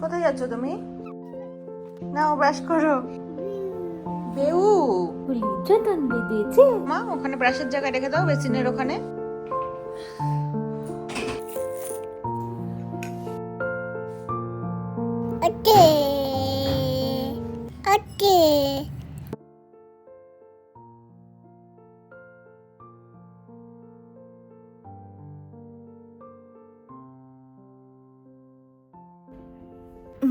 কোথায় যাচ্ছ তুমি? নাও ব্রাশ করো। বেউ। যতন বেঁধেছে। মা ওখানে ব্রাশের জায়গায় রেখে দাও বেসিনের ওখানে।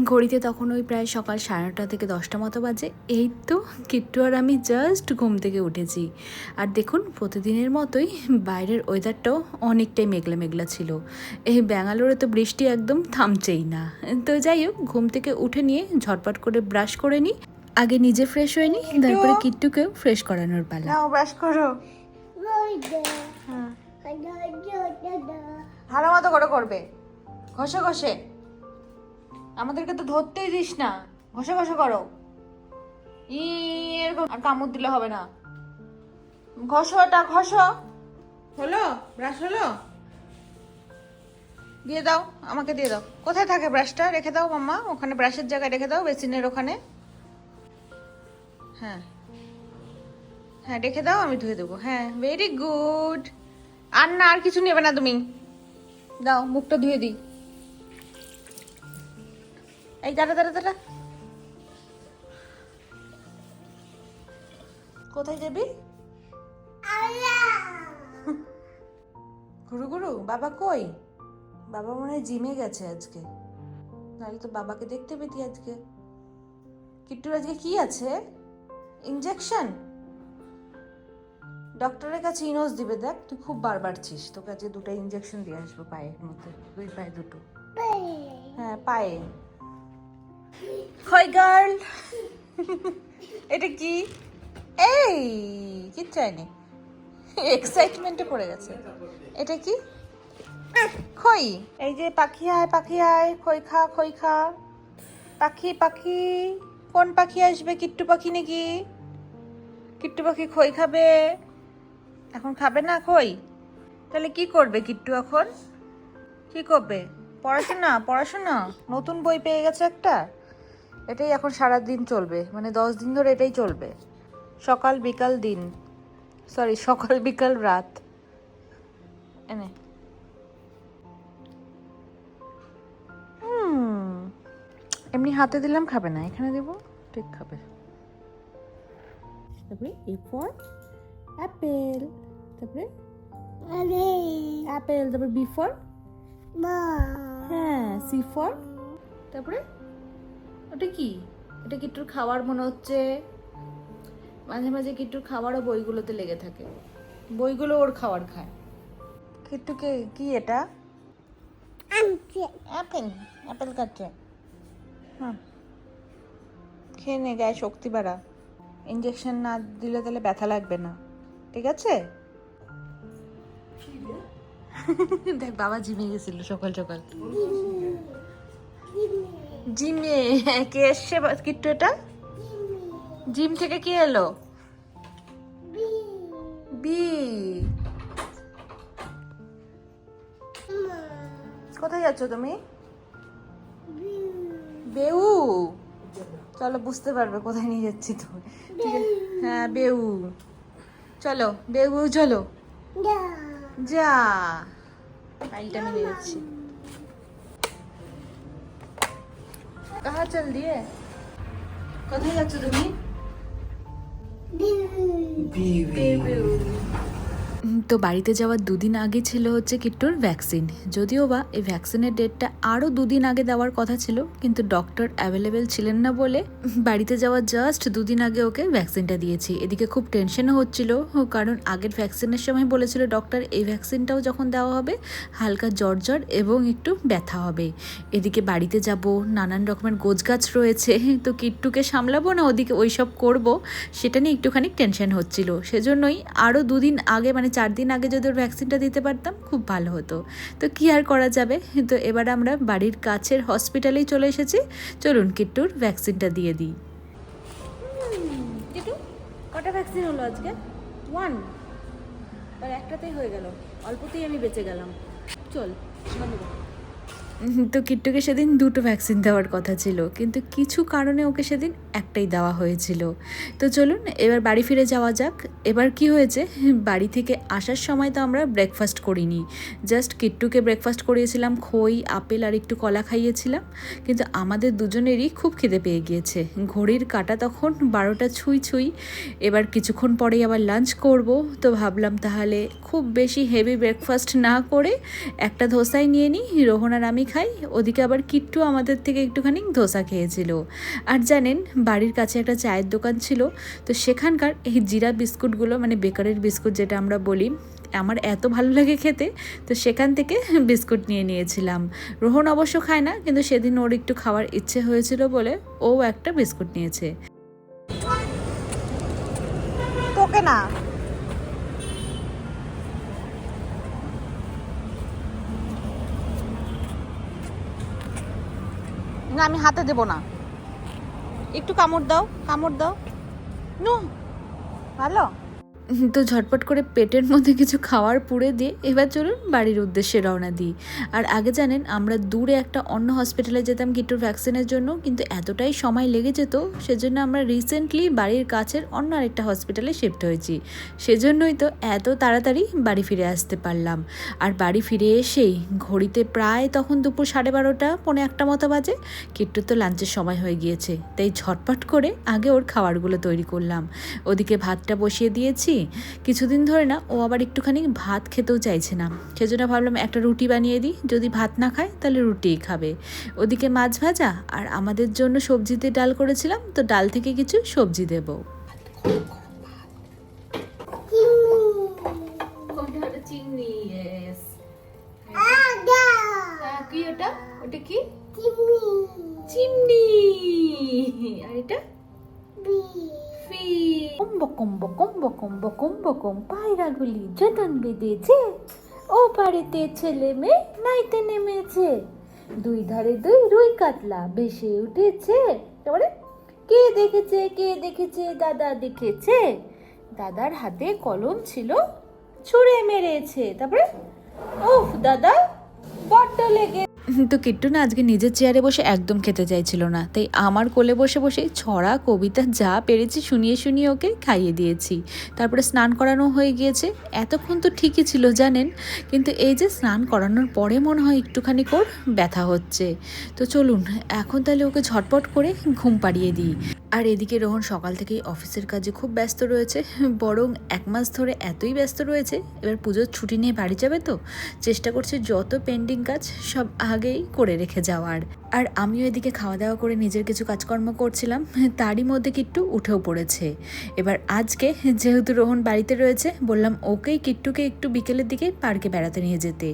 ঘড়িতে তখন ওই প্রায় সকাল সাড়ে নটা থেকে দশটা মতো বাজে। এই তো কিট্টু আর আমি জাস্ট ঘুম থেকে উঠেছি। আর দেখুন প্রতিদিনের মতোই বাইরের ওয়েদারটাও অনেকটাই মেঘলা মেঘলা ছিল। এই ব্যাঙ্গালোরে তো বৃষ্টি একদম থামছেই না। তো যাই হোক ঘুম থেকে উঠে নিয়ে ঝটপট করে ব্রাশ করে নিই। আগে নিজে ফ্রেশ হয়ে নিই তারপরে কিট্টুকেও ফ্রেশ করানোর পালা। ব্রাশ করো। ভালো মতো করে করবে। ঘষে ঘষে। আমাদেরকে তো ধরতেই দিস না। ঘষে ঘষে করো। ই, এরকম আর কামড় দিলে হবে না। ঘষো এটা, ঘষো। হলো? ব্রাশ হলো? দিয়ে দাও, আমাকে দিয়ে দাও। কোথায় থাকে ব্রাশটা? রেখে দাও মাম্মা। ওখানে ব্রাশের জায়গায় রেখে দাও, বেসিনের ওখানে। হ্যাঁ। হ্যাঁ রেখে দাও, আমি ধুয়ে দেবো। হ্যাঁ ভেরি গুড আর না, আর কিছু নেবে না তুমি। দাও, মুখটা ধুয়ে দিই। এই, দাঁড়া দাঁড়া দাঁড়া। কোথায় যাবি? গুরু গুরু, বাবা কই? বাবা মনে হয় জিমে গেছে আজকে। নাহলে তো বাবাকে দেখতে পেতি আজকে। কিট্টুর আজকে কি আছে? ইঞ্জেকশন ডক্টরের কাছে ইনোজ দিবে, দেখ, তুই খুব বারবারছিস তোকে আজকে দুটো ইঞ্জেকশন দিয়ে আসব পায়ের মধ্যে, দুই পায়ে দুটো। হ্যাঁ পায়ে। হই গার্ল এটা কি? এই, কি চাইনি এক্সাইটমেন্টে পড়ে গেছে। এটা কি? খই। এই যে পাখি আয় পাখি আয়, খই খা খই খা। পাখি পাখি, কোন পাখি আসবে? কিট্টু পাখি নাকি? কিট্টু পাখি খই খাবে। এখন খাবে না খই? তাহলে কি করবে কিট্টু এখন? কি করবে? পড়াশোনা পড়াশোনা? নতুন বই পেয়ে গেছে একটা? এটাই এখন সারা দিন চলবে। মানে দশ দিন ধরে এটাই চলবে। সকাল বিকাল দিন। সরি সকাল বিকাল রাত। এনে। এমনি হাতে দিলাম খাবে না। এখানে দেবো ঠিক খাবে। তারপরে এ ফর অ্যাপেল তারপরে অ্যাপেল তারপরে বি ফর হ্যাঁ সি ফর তারপরে ওটা কি? এটা কিট্টুর খাওয়ার মনে হচ্ছে। মাঝে মাঝে কিট্টুর খাবারও বইগুলোতে লেগে থাকে। বইগুলো ওর খাবার খায়। কিট্টুকে কি? এটা? অ্যাপেল। অ্যাপেল। কাটছে। হ্যাঁ খেয়ে নে গায়ে শক্তি বাড়া। ইঞ্জেকশন না দিলে তাহলে ব্যথা লাগবে না। ঠিক আছে? দেখ বাবা জিমে গেছিল সকাল সকাল। জিমে কে এসছে কিট্টু এটা? জিম। থেকে কি এলো? বি। কোথায় যাচ্ছ তুমি? বেউ। চলো বুঝতে পারবে কোথায় নিয়ে যাচ্ছি তো। হ্যাঁ বেউ। চলো বেউ বেউ চলো যা। ফাইলটা আমি নিয়ে যাচ্ছি। কাহা চল দিয়ে কোথায় যাচ্ছ তুমি বেউ উম, তো বাড়িতে যাওয়ার দুদিন আগে ছিল হচ্ছে কিট্টুর ভ্যাকসিন যদিও বা এই ভ্যাকসিনের ডেটটা আরও দুদিন আগে দেওয়ার কথা ছিল, কিন্তু ডক্টর অ্যাভেলেবেল ছিলেন না বলে বাড়িতে যাওয়ার জাস্ট দুদিন আগে ওকে ভ্যাকসিনটা দিয়েছি। এদিকে খুব টেনশনও হচ্ছিল, কারণ আগের ভ্যাকসিনের সময় বলেছিল ডক্টর এই ভ্যাকসিনটাও যখন দেওয়া হবে, হালকা জ্বর জ্বর এবং একটু ব্যথা হবে। এদিকে বাড়িতে যাব, নানান রকমের গোছগাছ রয়েছে, তো কিট্টুকে সামলাবো না, ওদিকে ওইসব করব, সেটা নিয়ে একটুখানি টেনশন হচ্ছিল। সেজন্যই আরও দুদিন আগে মানে চার দিন আগে যদি ওর ভ্যাকসিনটা দিতে পারতাম খুব ভালো হতো। তো কি আর করা যাবে? তো এবার আমরা বাড়ির কাছের হসপিটালেই চলে এসেছি। চলুন কিট্টুর ভ্যাকসিনটা দিয়ে দিই। কিটু ভ্যাকসিন হলো আজকে? ওয়ান আর একটাতেই হয়ে গেল। অল্পতেই আমি বেঁচে গেলাম। চল। উম, তো কিট্টুকে সেদিন দুটো ভ্যাকসিন দেওয়ার কথা ছিল, কিন্তু কিছু কারণে ওকে সেদিন একটাই দেওয়া হয়েছিল। তো চলুন, এবার বাড়ি ফিরে যাওয়া যাক। এবার কি হয়েছে? বাড়ি থেকে আসার সময় তো আমরা ব্রেকফাস্ট করিনি। জাস্ট কিট্টুকে ব্রেকফাস্ট করিয়েছিলাম, খই, আপেল আর একটু কলা খাইয়েছিলাম। কিন্তু আমাদের দুজনেরই খুব খিদে পেয়ে গিয়েছে। ঘড়ির কাটা তখন বারোটা ছুঁই ছুঁই। এবার কিছুক্ষণ পরেই আবার লাঞ্চ করব। তো ভাবলাম তাহলে খুব বেশি হেভি ব্রেকফাস্ট না করে একটা ধোসাই নিয়ে নিই। রোহন আর আমি খাই ওদিকে আবার কিট্টু আমাদের থেকে একটুখানি ধোসা খেয়েছিল। আর জানেন, বাড়ির কাছে একটা চায়ের দোকান ছিল, তো সেখানকার এই জিরা বিস্কুটগুলো মানে বেকারের বিস্কুট যেটা আমরা বলি, আমার এত ভালো লাগে খেতে, তো সেখান থেকে বিস্কুট নিয়ে নিয়েছিলাম। রোহন অবশ্য খায় না, কিন্তু সেদিন ওর একটু খাওয়ার ইচ্ছে হয়েছিল বলে ও একটা বিস্কুট নিয়েছে। তোকে না। না আমি হাতে দেব না। একটু কামড় দাও কামড় দাও। নু ভালো? তো ঝটপট করে পেটের মধ্যে কিছু খাওয়ার পুড়ে দিয়ে এবার চলুন বাড়ির উদ্দেশ্যে রওনা দিই। আর আগে জানেন, আমরা দূরে একটা অন্য হসপিটালে যেতাম কিট্টুর ভ্যাকসিনের জন্য, কিন্তু এতটাই সময় লেগে যেত, সেজন্য আমরা রিসেন্টলি বাড়ির কাছের অন্য আরেকটা হসপিটালে শিফট হয়েছি। সেজন্যই তো এত তাড়াতাড়ি বাড়ি ফিরে আসতে পারলাম। আর বাড়ি ফিরে এসেই ঘড়িতে প্রায় তখন দুপুর সাড়ে বারোটা, পৌনে একটা মতো বাজে, কিট্টুর তো লাঞ্চের সময় হয়ে গিয়েছে। তাই ঝটপট করে আগে ওর খাবারগুলো তৈরি করলাম। ওদিকে ভাতটা বসিয়ে দিয়েছি কিছুদিন ধরে না, ও আবার একটুখানি ভাত খেতেও চাইছে না। সেজন্য ভাবলাম একটা রুটি বানিয়ে দিই। যদি ভাত না খায়, তাহলে রুটিই খাবে। ওদিকে মাছ ভাজা আর আমাদের জন্য সবজিতে ডাল করেছিলাম, তো ডাল থেকে কিছু সবজি দেবো। কম্ব কম্ব পায়রাগুলি যতন বেঁধেছে, ও বাড়িতে ছেলে মেয়ে নাইতে নেমেছে। দুই ধারে দুই রুই কাতলা ভেসে উঠেছে। তারপরে, কে দেখেছে কে দেখেছে, দাদা দেখেছে? দাদার হাতে কলম ছিল, ছুঁড়ে মেরেছে। তারপরে, উফ, দাদা, বড্ড লেগে তো কিট্টু না আজকে নিজের চেয়ারে বসে একদম খেতে চাইছিল না। তাই আমার কোলে বসে বসে ছড়া, কবিতা যা পেরেছি শুনিয়ে শুনিয়ে ওকে খাইয়ে দিয়েছি। তারপরে স্নান করানো হয়ে গিয়েছে। এতক্ষণ তো ঠিকই ছিল জানেন, কিন্তু এই যে স্নান করানোর পরে মনে হয় একটুখানি কোর ব্যথা হচ্ছে। তো চলুন, এখন তাহলে ওকে ঝটপট করে ঘুম পাড়িয়ে দিই। আর এদিকে রোহন সকাল থেকেই অফিসের কাজে খুব ব্যস্ত রয়েছে। বরং এক মাস ধরে এতই ব্যস্ত রয়েছে, এবার পুজোর ছুটি নিয়ে বাড়ি যাবে তো? চেষ্টা করছে যত পেন্ডিং কাজ, সব আগেই করে রেখে যাওয়ার আর। আমিও এদিকে খাওয়া দাওয়া করে নিজের কিছু কাজকর্ম করছিলাম, তারই মধ্যে কিট্টু উঠেও পড়েছে। এবার আজকে যেহেতু রোহন বাড়িতে রয়েছে, বললাম ওকেই কিট্টুকে একটু বিকেলের দিকে পার্কে বেড়াতে নিয়ে যেতে।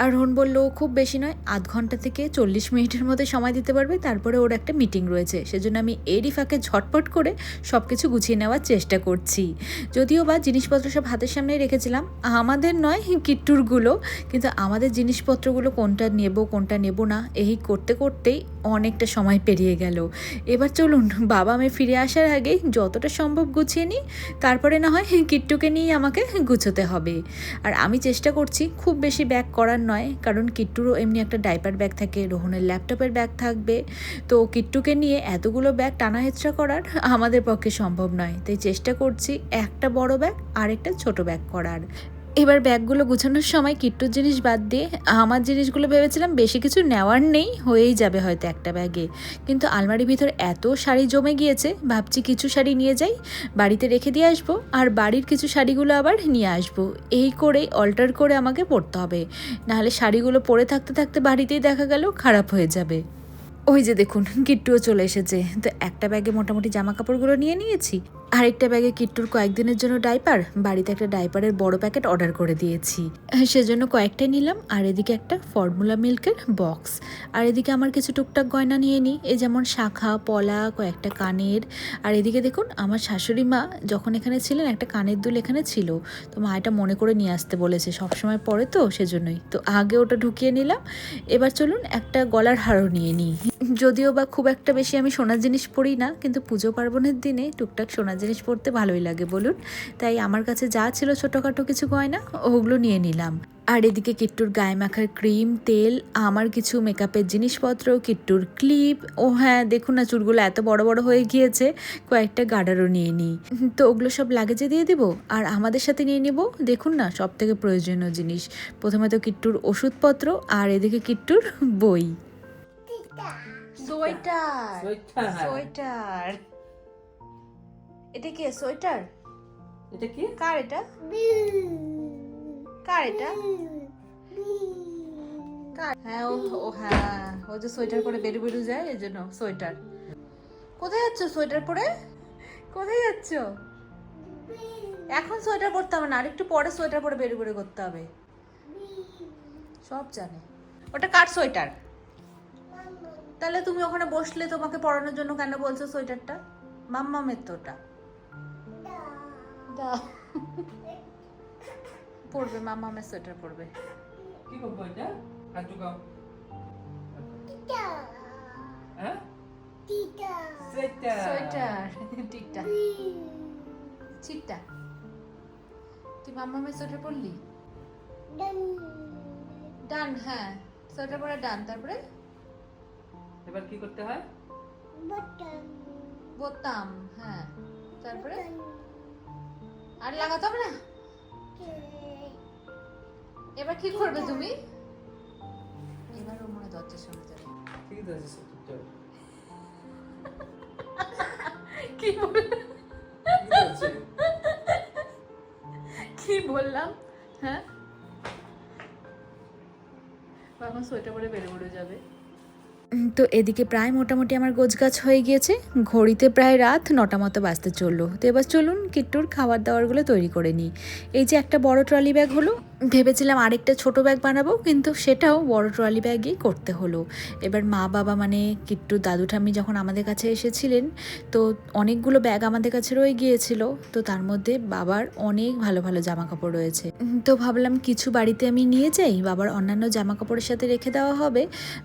আর রোহন বলল, খুব বেশি নয়, আধ ঘণ্টা থেকে চল্লিশ মিনিটের মধ্যে সময় দিতে পারবে। তারপরে ওর একটা মিটিং রয়েছে। সেজন্য আমি এরই ফাঁকে ঝটপট করে সব কিছু গুছিয়ে নেওয়ার চেষ্টা করছি। যদিও বা জিনিসপত্র সব হাতের সামনেই রেখেছিলাম। আমাদের নয়, কিট্টুরগুলো। কিন্তু আমাদের জিনিসপত্রগুলো কোনটা নেব কোনটা নেব না, এই করতে করতেই অনেকটা সময় পেরিয়ে গেল। এবার চলুন, বাবা মেয়ে ফিরে আসার আগেই যতটা সম্ভব গুছিয়ে নিই। তারপরে না হয় কিট্টুকে নিয়ে আমাকে গুছোতে হবে। আর আমি চেষ্টা করছি খুব বেশি ব্যাগ করার নয়, কারণ কিট্টুরও এমনি একটা ডাইপার ব্যাগ থাকে, রোহনের ল্যাপটপের ব্যাগ থাকবে। তো কিট্টুকে নিয়ে এতগুলো ব্যাগ টানা হেঁচড়া করার আমাদের পক্ষে সম্ভব নয়। তাই চেষ্টা করছি একটা বড় ব্যাগ আর একটা ছোট ব্যাগ করার। এবার ব্যাগগুলো গুছানোর সময় কিট্টুর জিনিস বাদ দিয়ে আমার জিনিসগুলো ভেবেছিলাম বেশি কিছু নেওয়ার নেই, হয়েই যাবে হয়তো একটা ব্যাগে। কিন্তু আলমারির ভিতর এত শাড়ি জমে গিয়েছে, ভাবছি কিছু শাড়ি নিয়ে যাই, বাড়িতে রেখে দিয়ে আসব, আর বাড়ির কিছু শাড়িগুলো আবার নিয়ে আসব। এই করেই অল্টার করে আমাকে পরতে হবে। নাহলে শাড়িগুলো পরে থাকতে থাকতে বাড়িতেই দেখা গেল খারাপ হয়ে যাবে। ওই যে দেখুন, কিট্টুও চলে এসেছে। তো একটা ব্যাগে মোটামুটি জামা কাপড়গুলো নিয়ে নিয়েছি। আরেকটা ব্যাগে কিট্টুর কয়েকদিনের জন্য ডাইপার, বাড়িতে একটা ডাইপারের বড় প্যাকেট অর্ডার করে দিয়েছি। সেজন্য কয়েকটাই নিলাম, আর এদিকে একটা ফর্মুলা মিল্কের বক্স। আর এদিকে আমার কিছু টুকটাক গয়না নিয়ে নিই, এই যেমন শাখা, পলা, কয়েকটা কানের। আর এদিকে দেখুন, আমার শাশুড়ি মা যখন এখানে ছিলেন, একটা কানের দুল এখানে ছিল। তো মা এটা মনে করে নিয়ে আসতে বলেছে, সবসময় পরে তো, সেজন্যই। তো আগে ওটা ঢুকিয়ে নিলাম, এবার চলুন একটা গলার হারও নিয়ে নিই। যদিও বা খুব একটা বেশি আমি সোনার জিনিস পরি না, কিন্তু পুজো পার্বণের দিনে টুকটাক সোনার জিনিস পরতে ভালোই লাগে বলুন। তাই আমার কাছে যা ছিল ছোটোখাটো কিছু গয়না ওগুলো নিয়ে নিলাম। আর এদিকে কিট্টুর গায়ে মাখার ক্রিম তেল আমার কিছু মেকআপের জিনিসপত্র কিট্টুর ক্লিপ ও হ্যাঁ দেখুন না চুলগুলো এত বড় বড় হয়ে গিয়েছে কয়েকটা গার্ডারও নিয়ে নিই। তো ওগুলো সব লাগেজে দিয়ে দিব? আর আমাদের সাথে নিয়ে নিব? দেখুন না সব থেকে প্রয়োজনীয় জিনিস। প্রথমে তো কিট্টুর ওষুধপত্র আর এদিকে কিট্টুর বই। Sweater sweater. এটা কি সোয়েটার? এটা কি? কার এটা? কার এটা? কার? হ্যাঁ ও ও হ্যাঁ ও যে সোয়েটার পরে বেরু বেরু যায় এই জন্য সোয়েটার। কোথায় যাচ্ছ সোয়েটার পরে? কোথায় যাচ্ছ? এখন সোয়েটার পরতে হবে না আর একটু পরে সোয়েটার পরে বেরু বেরু করতে হবে। সব জানে। ওটা কার সোয়েটার? তাহলে তুমি ওখানে বসলে তোমাকে পড়ানোর জন্য কেন বলছো সোয়েটারটা? মাম্মামের তো ওটা। দাও পড়বে মাম্মামের সোয়েটার পরবে কি করব এটা? হাত ঢুকাও। হ্যাঁ? সোয়েটার। সোয়েটার ঠিকটা ঠিকটা তুই মাম্মামের সোয়েটার পরলি ডান। হ্যাঁ। সোয়েটার পরে ডান তারপরে? এবার কি করতে হয়? বোতাম। হ্যাঁ। তারপরে? আর লাগাতে হবে না? এবার কি করবে তুমি? এবার ও মনে দরজার সামনে যাবে ঠিক আছে কি কি বললাম? হ্যাঁ? এখন সোয়েটার পরে বেরো বেরো যাবে। তো এদিকে প্রায় মোটামুটি আমার গোছগাছ হয়ে গিয়েছে। ঘড়িতে প্রায় রাত নটা মতো বাজতে চলল। তো এবার চলুন কিট্টুর খাবার দাবারগুলো তৈরি করে নিই। এই যে একটা বড় ট্রলি ব্যাগ হলো ভেবেছিলাম আরেকটা ছোট ব্যাগ বানাবো, কিন্তু সেটাও বড় ট্রলি ব্যাগই করতে হলো। এবার মা বাবা মানে কিট্টু দাদু ঠাম্মি যখন আমাদের কাছে এসেছিলেন, তো অনেকগুলো ব্যাগ আমাদের কাছে রয়ে গিয়েছিল, তো তার মধ্যে বাবার অনেক ভালো ভালো জামা কাপড় রয়েছে। তো ভাবলাম কিছু বাড়িতে আমি নিয়ে যাই, বাবার অন্যান্য জামা কাপড়ের সাথে রেখে দেওয়া হবে।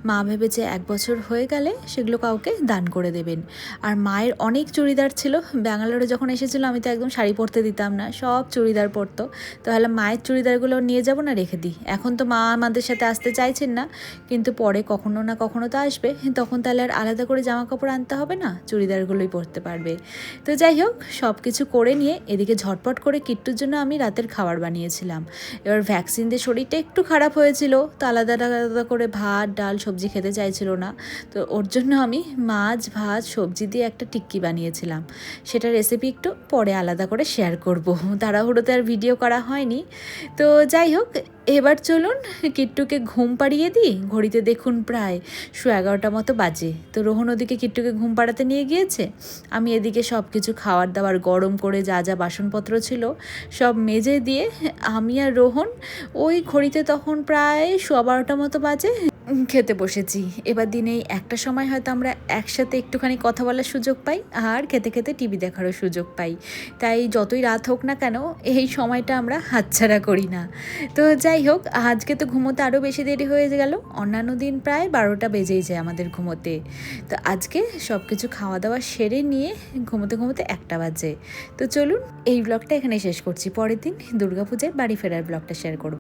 মা ভেবেছে এক বছর হয়ে গেলে সেগুলো কাউকে দান করে দেবেন। আর মায়ের অনেক চুড়িদার ছিল, ব্যাঙ্গালোরে যখন এসেছিল আমি তো একদম শাড়ি পরতে দিতাম না, সব চুড়িদার পরতো। তাহলে মায়ের চুড়িদারগুলো নিয়ে যাব না রেখে দিই। এখন তো মা আমাদের সাথে আসতে চাইছেন না, কিন্তু পরে কখনো না কখনো তো আসবে। তখন তাহলে আর আলাদা করে জামা কাপড় আনতে হবে না? চুড়িদারগুলোই পরতে পারবে। তো যাই হোক সব কিছু করে নিয়ে এদিকে ঝটপট করে কিট্টুর জন্য আমি রাতের খাবার বানিয়েছিলাম। এবার ভ্যাকসিন দিয়ে শরীরটা একটু খারাপ হয়েছিল, তো আলাদা আলাদা করে ভাত, ডাল, সবজি খেতে চাইছিল না। তো ওর জন্য আমি মাছ, ভাত, সবজি দিয়ে একটা টিক্কি বানিয়েছিলাম। সেটা রেসিপি একটু পরে আলাদা করে শেয়ার করব। তাড়াহুড়োতে আর ভিডিও করা হয়নি। তো যাই হোক, এবার চলুন, কিট্টুকে ঘুম পাড়িয়ে দিই। ঘড়িতে দেখুন প্রায় শো এগারোটা মতো বাজে। তো রোহন ওদিকে কিট্টুকে ঘুম পাড়াতে নিয়ে গিয়েছে। আমি এদিকে সব কিছু খাওয়ার দাওয়ার গরম করে যা যা বাসনপত্র ছিল সব মেজে দিয়ে আমি আর রোহন ওই ঘড়িতে তখন প্রায় শো বারোটা মতো বাজে। খেতে বসেছি। এবার দিনে একটা সময় হয়তো আমরা একসাথে একটুখানি কথা বলার সুযোগ পাই, আর খেতে খেতে টিভি দেখারও সুযোগ পাই। তাই যতই রাত হোক না কেন, এই সময়টা আমরা হাতছাড়া করি না। তো যাই হোক, আজকে তো ঘুমোতে আরও বেশি দেরি হয়ে গেল। অন্যান্য দিন প্রায় বারোটা বেজেই যায় আমাদের ঘুমোতে। তো আজকে সব কিছু খাওয়া দাওয়া সেরে নিয়ে ঘুমোতে ঘুমোতে একটা বাজে। তো চলুন, এই ব্লগটা এখানে শেষ করছি। পরের দিন দুর্গাপূজায় বাড়ি ফেরার ব্লগটা শেয়ার করব।